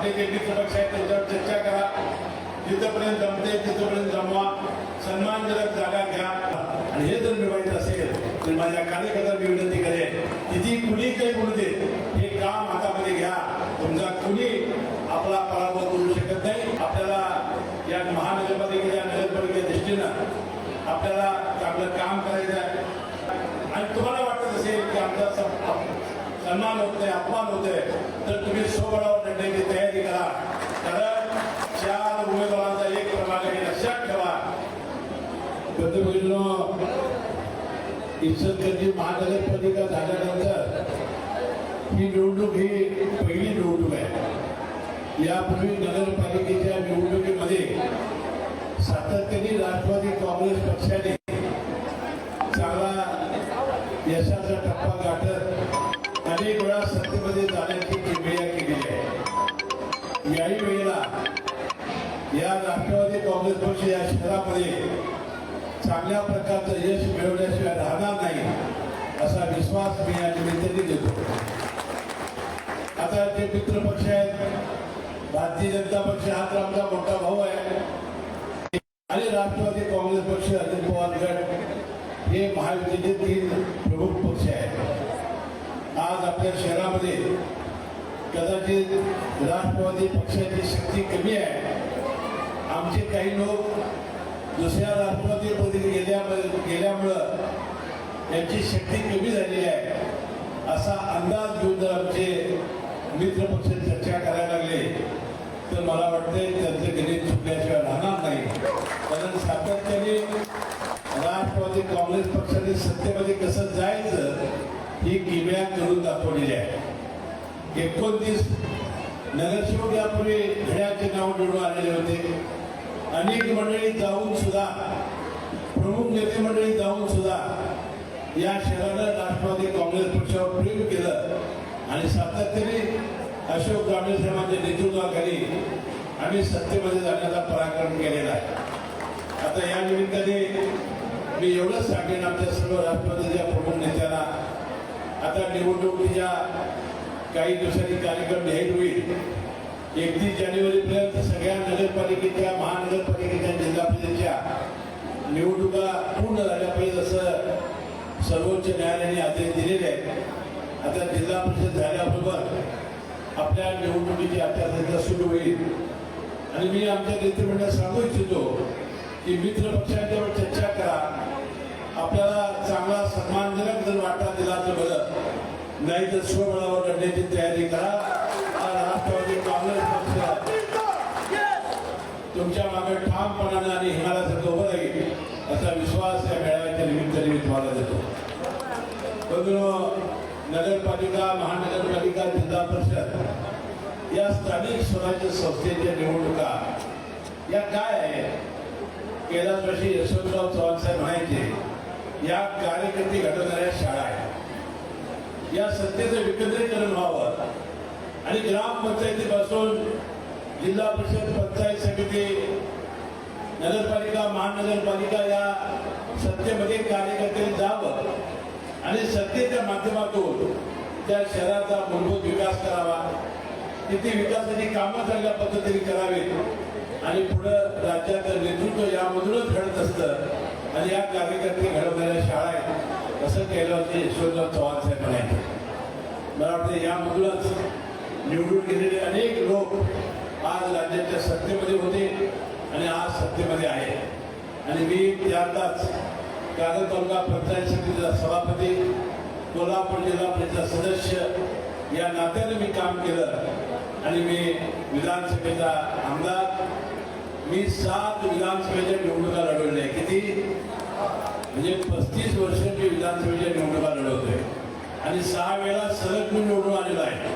आपले जे पक्ष आहेत त्यांच्यावर चर्चा करा. जिथपर्यंत जमते तिथपर्यंत जमवा. सन्मानजनक जागा घ्या. आणि हे जर मिळवायचं असेल तर माझ्या कार्यकर्त्यांना विनंती करेन किती कुणी काही बोलू दे हे काम हातामध्ये घ्या. तुमचा कुणी आपला पराभव करू शकत नाही. आपल्याला या महानगरपालिकेच्या नगरपालिकेच्या दृष्टीनं आपल्याला चांगलं काम करायचं सन्मान होते अपमान होते तर तुम्ही सोबळावर लढण्याची तयारी करा. कारण चार उमेदवारांचा एक प्रमाणे लक्षात ठेवा. पंतप्रधान इचलकरंजी महानगरपालिका झाल्यानंतर ही निवडणूक ही पहिली निवडणूक आहे. यापूर्वी नगरपालिकेच्या निवडणुकीमध्ये सातत्याने राष्ट्रवादी काँग्रेस पक्षाने चांगला यशाचा टप्पा गाठत अनेक वेळा सत्तेमध्ये जाण्याची प्रक्रिया केलेली आहे. याही वेळेला या राष्ट्रवादी काँग्रेस पक्ष या शहरामध्ये चांगल्या प्रकारचं यश मिळवल्याशिवाय राहणार नाही असा विश्वास मी या निमित्ताने देतो. आता जे मित्र पक्ष आहेत भारतीय जनता पक्ष हा तर आमचा मोठा भाऊ आहे. आणि राष्ट्रवादी काँग्रेस पक्ष अजित पवार गट हे महायुतीचे तीन प्रमुख पक्ष आहेत. आज आपल्या शहरामध्ये कदाचित राष्ट्रवादी पक्षाची शक्ती कमी आहे. आमचे काही लोक दुसऱ्या राष्ट्रवादीमध्ये गेल्या गेल्यामुळं यांची शक्ती कमी झालेली आहे. असा अंदाज घेऊन जर आमचे मित्रपक्ष चर्चा करायला लागले तर मला वाटतंय त्यांचं गणित चुकल्याशिवाय राहणार नाही. कारण सातत्याने राष्ट्रवादी काँग्रेस पक्षाने सत्तेमध्ये कसं जायचं ही किमया करून दाखवलेली आहे. एकोणतीस नगरसेवक यापूर्वी घड्याचे नाव निवडून आलेले होते. अनेक मंडळी जाऊन सुद्धा प्रमुख नेते मंडळी जाऊन सुद्धा या शहरानं राष्ट्रवादी काँग्रेस पक्षावर प्रेम केलं. आणि सातत्याने अशोक ग्रामीण साहेबांच्या नेतृत्वाखाली आम्ही सत्तेमध्ये जाण्याचा पराक्रम केलेला आहे. आता या निमित्ताने मी एवढंच सांगेन आमच्या सर्व राष्ट्रवादीच्या प्रमुख नेत्यांना. आता निवडणुकीच्या काही दिवसांनी कार्यक्रम जाहीर होईल. एकतीस जानेवारीपर्यंत सगळ्या नगरपालिकेच्या महानगरपालिकेच्या जिल्हा परिषदेच्या निवडणुका पूर्ण झाल्या पाहिजे असं सर्वोच्च न्यायालयाने आदेश दिलेले आहेत. आता जिल्हा परिषद झाल्याबरोबर आपल्या निवडणुकीची आचारसंहिता सुरू होईल. आणि मी आमच्या नेतृमंडळाला सांगू इच्छितो की मित्र पक्षांच्यावर चर्चा करा. आपल्याला चांगला सन्मानजनक जर वाटा दिला तर बरं. नाही तर स्वबळावर लढण्याची तयारी करा. राष्ट्रवादी काँग्रेस पक्ष तुमच्या मागे ठामपणाने आणि हिमालयासारखं उभं राहील असा विश्वास या मेळाव्याच्या निमित्ताने मी तुम्हाला देतो. नगरपालिका महानगरपालिका जिल्हा परिषद या स्थानिक स्वराज्य संस्थेच्या निवडणुका या काय आहे कैलास वर्षी यशवंतराव चव्हाण साहेब म्हणायचे या कार्यकर्ते घडवणाऱ्या शाळा आहेत. या सत्तेचं विकेंद्रीकरण व्हावं. आणि ग्रामपंचायतीपासून जिल्हा परिषद पंचायत समिती नगरपालिका महानगरपालिका या सत्तेमध्ये कार्यकर्त्यांनी जावं. आणि सत्तेच्या माध्यमातून त्या शहराचा मूलभूत विकास करावा. तिथे विकासाची कामं चांगल्या पद्धतीने करावीत. आणि पुढं राज्याचं नेतृत्व यामधूनच घडत असतं. आणि या कार्यकर्ते घडवणाऱ्या शाळा आहेत असं केलं होते यशवंतराव चव्हाण साहेब म्हणायचे मला वाटतं यामधूनच निवडून गेलेले अनेक लोक आज राज्याच्या सत्तेमध्ये होते आणि आज सत्तेमध्ये आहे आणि मी त्यातच कागद तालुका पंचायत समितीचा सभापती कोल्हापूर जिल्हा परिषद सदस्य या नात्याने मी काम केलं. आणि मी विधानसभेचा आमदार मी सात विधानसभेच्या निवडणुका लढवल्या किती? म्हणजे पस्तीस वर्ष मी विधानसभेच्या निवडणुका लढवतोय. आणि सहा वेळा सलग मी निवडून आलेलो आहे.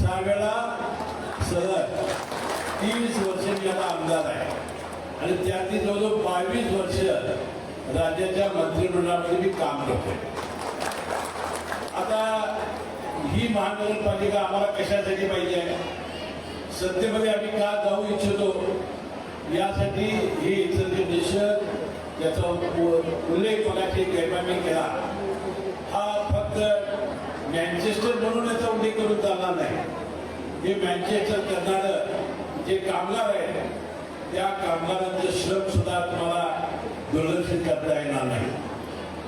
सहा वेळा सलग तीस वर्ष मी आता आमदार आहे. आणि त्यातील जवळजवळ बावीस वर्ष राज्याच्या मंत्रिमंडळामध्ये मी काम करतोय. आता ही महानगरपालिका आम्हाला कशासाठी पाहिजे आहे? सत्तेमध्ये आम्ही का जाऊ इच्छितो? यासाठी हे इथं देश याचा उल्लेख कोणाची गैरमामी केला हा फक्त मॅन्चेस्टर म्हणून याचा उल्लेख करून चालणार नाही. हे मॅन्चेस्टर करणारं जे कामगार आहेत त्या कामगारांचं श्रम सुद्धा तुम्हाला दुर्लक्षित करता येणार नाही.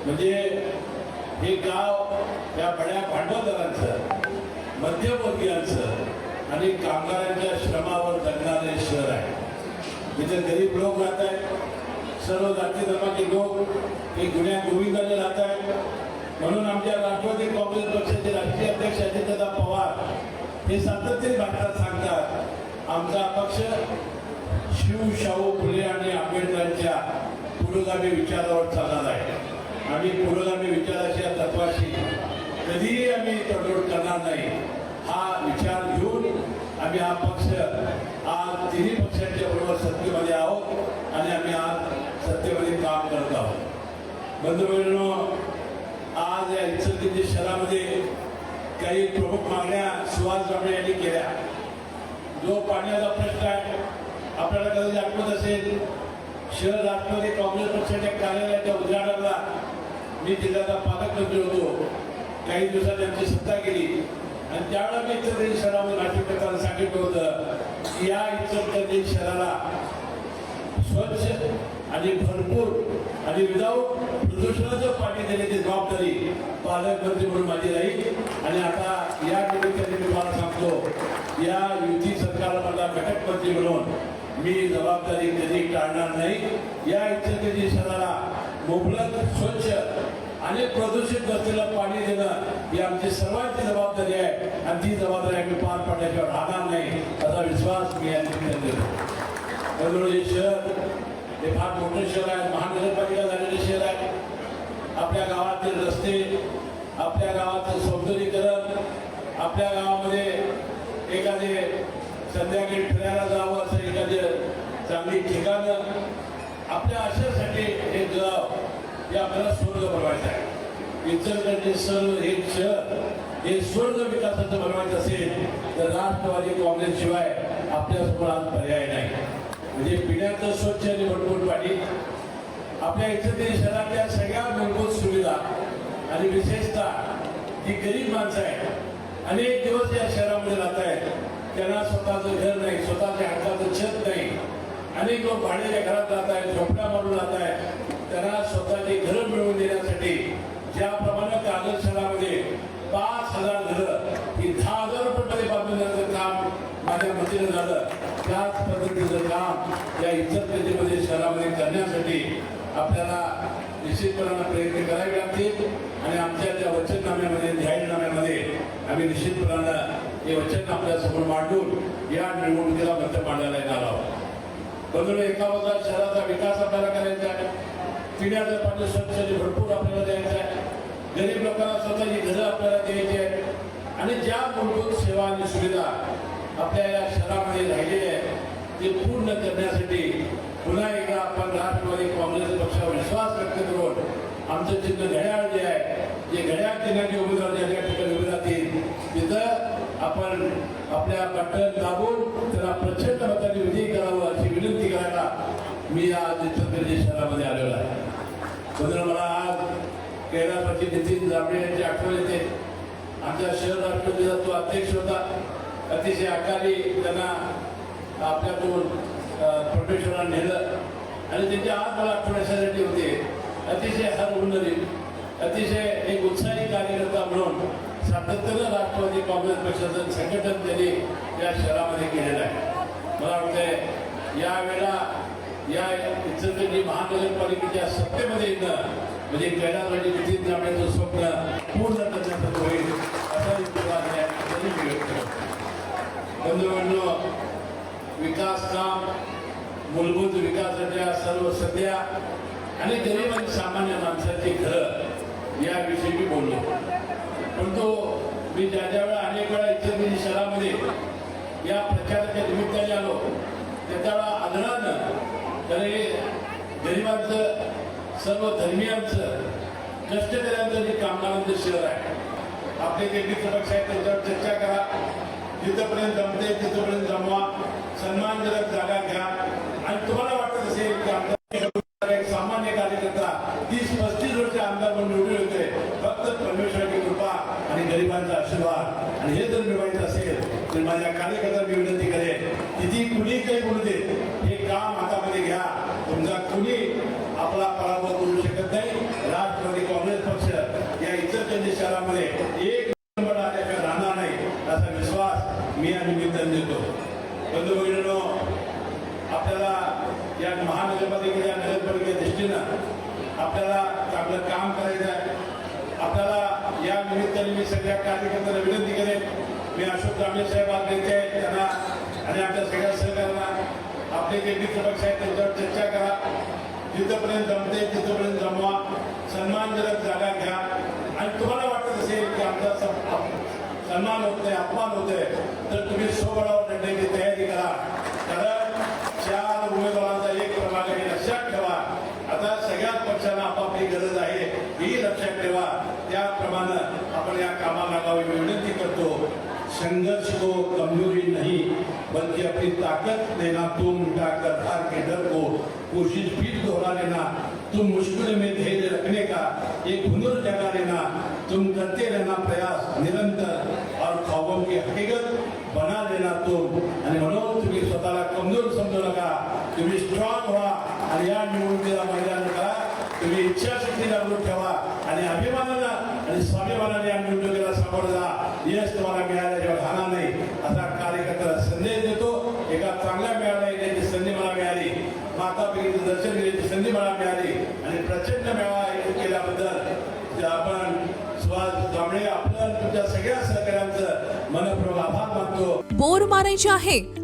म्हणजे हे गाव त्या बड्या भांडवलदारांचं मध्यमवर्गीयांचं आणि कामगारांच्या श्रमावर जगणारे शहर आहे. इथे गरीब लोक राहत आहेत. सर्व जाती धर्माचे लोक हे गुन्ह्या गोविंदाने राहत आहेत. म्हणून आमच्या राष्ट्रवादी काँग्रेस पक्षाचे राष्ट्रीय अध्यक्ष अजितदादा पवार हे सातत्याने भारतात सांगतात आमचा पक्ष शिव शाहू फुले आणि आंबेडकरांच्या पुरोगामी विचारावर चालणार आहे. आम्ही पुरोगामी विचाराच्या तत्वाशी कधीही आम्ही तडजोड करणार नाही. हा विचार घेऊन आम्ही हा पक्ष तिन्ही पक्षांच्या बरोबर सत्तेमध्ये आहोत आणि आम्ही आज सत्तेमध्ये काम करत आहोत. बंधू आज या इचलकरंजी शहरामध्ये काही प्रमुख मागण्या सुहास जांभळे यांनी केल्या. जो पाण्याचा प्रश्न आहे आपल्याला कधी आठवत असेल शहर राष्ट्रवादी काँग्रेस पक्षाच्या कार्यालयाच्या उद्घाटनाला मी जिल्ह्याचा पालकमंत्री होतो. काही दिवसांनी आमची सत्ता केली आणि त्यावेळेला मी इचलकरंजी शहरामध्ये नाट्यप्रकारांना सांगितलं होतं या इचलकरंजी शहराला स्वच्छ आणि भरपूर आणि विदाऊट प्रदूषणाचं पाणी देण्याची जबाबदारी पालकमंत्री म्हणून माझी राहील. आणि आता या निमित्ताने मी तुम्हाला सांगतो या युती सरकारमधला घटक मंत्री म्हणून मी जबाबदारी कधी टाळणार नाही. या इच्छेची शहराला मुबलक स्वच्छ आणि प्रदूषित नसलेलं पाणी देणं ही आमची सर्वांची जबाबदारी आहे. आणि ती जबाबदारी आम्ही पार पाडण्याशिवाय राहणार नाही असा विश्वास मी या निमित्ताने देतो. हे शहर हे फार मोठं शहर आहे महानगरपालिका झालेले शहर आहे. आपल्या गावातील रस्ते आपल्या गावाचं सौंदर्यीकरण आपल्या गावामध्ये एखादे संध्याकाळी फिरायला जावं असं एखादे चांगली ठिकाणं आपल्या अशासाठी हे गाव हे आपल्याला स्वर्ग बनवायचं आहे. इचलकरंजी सर्व हे शहर हे स्वर्ग विकासाचं बनवायचं असेल तर राष्ट्रवादी काँग्रेस शिवाय आपल्यासमोर आज पर्याय नाही. म्हणजे पिण्याचं स्वच्छ आणि भरपूर पाणी आपल्या इचलकरंजी शहरातल्या सगळ्या मूलभूत सुविधा आणि विशेषतः जी गरीब माणसं आहेत अनेक दिवस या शहरामध्ये राहत आहेत. त्यांना स्वतःचं घर नाही स्वतःच्या हक्काचं छत नाही. अनेक लोक भाड्याच्या घरात राहत आहेत झोपड्या मारून राहत आहेत. त्यांना स्वतःची घरं मिळवून देण्यासाठी. ज्याप्रमाणे कागद शहरामध्ये पाच हजार घरं ही दहा हजार रुपये बांधून देण्याचं काम माझ्या मतीनं झालं. त्याच पद्धतीचं काम या इचलकरंजीमध्ये शहरामध्ये करण्यासाठी आपल्याला निश्चितपणानं प्रयत्न करावे लागतील आणि आमच्या त्या वचननाम्यामध्ये जाहीरनाम्यामध्ये आम्ही निश्चितपणानं हे वचन आपल्यासमोर मांडून या निवडणुकीला मत मांडायला येणार आहोत. बंधू एका बाजूला शहराचा विकास आपल्याला करायचा आहे. पिण्याचं पाणी स्वच्छ भरपूर आपल्याला द्यायचं आहे. गरीब लोकांना स्वतःची घरं आपल्याला द्यायची आहेत. आणि ज्या मूलभूत सेवा आणि सुविधा आपल्या या शहरामध्ये राहिलेल्या आहेत ते पूर्ण करण्यासाठी पुन्हा एकदा आपण राष्ट्रवादी काँग्रेस पक्षावर विश्वास व्यक्त करून आमचं चिन्ह घड्याळ जे आहे जे घड्याळ चिन्हाचे उमेदवार ज्या ज्या ठिकाणी उभे राहतील. तिथं आपण आपल्या बटन दाबून त्याला प्रचंड मताने विजयी करावं अशी विनंती करायला मी आज छत्रपती शहरामध्ये आलेलो आहे. म्हणून मला आज केरळपती नितीन जांभळे यांची आठवण येते. आमच्या शहर राष्ट्रपतीचा तो अध्यक्ष होता अतिशय अकाली त्यांना आपल्याकडून प्रोफेशनला नेलं. आणि त्यांची आज मला आठवण अशासाठी होते. अतिशय हर अतिशय एक उत्साही कार्यकर्ता म्हणून सातत्यानं राष्ट्रवादी काँग्रेस पक्षाचं संघटन त्यांनी या शहरामध्ये केलेलं आहे. मला वाटतंय यावेळेला या इचलकरंजी महानगरपालिकेच्या सत्तेमध्ये येणं म्हणजे कैलासवाडी नितीन जांभळेचं स्वप्न पूर्ण करण्याचं होईल असा विश्वास आहे विकास काम मूलभूत विकासाच्या सर्व सध्या आणि गरीब आणि सामान्य माणसाची घरं याविषयी मी बोललो. परंतु मी ज्या ज्या वेळा अनेक वेळा इचलकरंजी शहरामध्ये या प्रचाराच्या निमित्ताने आलो त्या त्यावेळा आदरानं कारण गरिबांचं सर्व धर्मियांचं कष्टकऱ्यांचं जे कामगारांचं शहर आहे. आपले जे मित्रपक्ष आहेत त्यांच्यावर चर्चा करा. जिथपर्यंत जमते तिथपर्यंत जमवा. सन्मानजनक जागा घ्या. आणि तुम्हाला वाटत असेल की आमदार सामान्य कार्यकर्ता तीस पस्तीस वर्ष आमदार पण निवडले होते फक्त परमेश्वराची कृपा आणि गरिबांचा आशीर्वाद. आणि हे जर मिळवायचं असेल तर माझ्या कार्यकर्त्यांना विनंती करेल किती कुणी काही बोलू दे करा तुमचा कुणी आपला पराभव करू शकत नाही. राष्ट्रवादी काँग्रेस पक्ष या इतर त्यांच्या शहरामध्ये एक नंबर आल्याशिवाय राहणार नाही असा विश्वास मी या निमित्तानं देतो. बंधू बहिणीनो आपल्याला या महानगरपालिकेच्या नगरपालिकेच्या दृष्टीनं आपल्याला चांगलं काम करायचं आहे. आपल्याला या निमित्ताने मी सगळ्या कार्यकर्त्यांना विनंती करेन. मी अशोक जांभे साहेब आज नेते त्यांना आणि आपल्या सगळ्या सहकार्यांना आपले जे मित्रपक्ष आहेत त्यांच्यावर चर्चा करा. जिथंपर्यंत जमते तिथंपर्यंत जमवा. सन्मानजनक जागा घ्या. आणि तुम्हाला वाटत असेल की आमचा सन्मान होत नाही अपमान होतोय तर तुम्ही स्वबळावर लढण्याची तयारी करा. कारण चार उमेदवारांचा एक प्रभाग हे लक्षात ठेवा. आता सगळ्याच पक्षांना आपापली गरज आहे ही लक्षात ठेवा. त्याप्रमाणे आपण या कामाला लागावी विनंती करतो. संघर्ष को कमज़ोरी नहीं, बल्कि अपनी ताकत देना, तुम उठाकर हार के डर को कोशिश फिर दोहरा लेना, तुम मुश्किल में धैर्य रखने का एक हुनर जगा लेना, तुम करते रहना प्रयास निरंतर और ख्वाबों की हकीकत बना लेना तुम। आणि म्हणून कमज़ोर समजू नका तुम्ही आणि या निवडणुकीला मैदान करा तुम्ही इच्छाशक्ती जागृत ठेवा आणि अभिमानाला आणि स्वाभिमानाने या निवडणुकीला सामोरं जा. यश तुम्हाला मिळाल्याशिवाय राहणार नाही असा कार्यकर्त्याला संदेश देतो. एका चांगल्या मेळाव्याला येण्याची संधी मला मिळाली. माता पिढीचं दर्शन घेण्याची संधी मला मिळाली. आणि प्रचंड मेळावा आयोजित केल्याबद्दल जे आपण सुहास जांभळे आपलं तुमच्या सगळ्या सहकार्यांचं मनपूर्वक आभार मानतो. बोर मारायचे आहे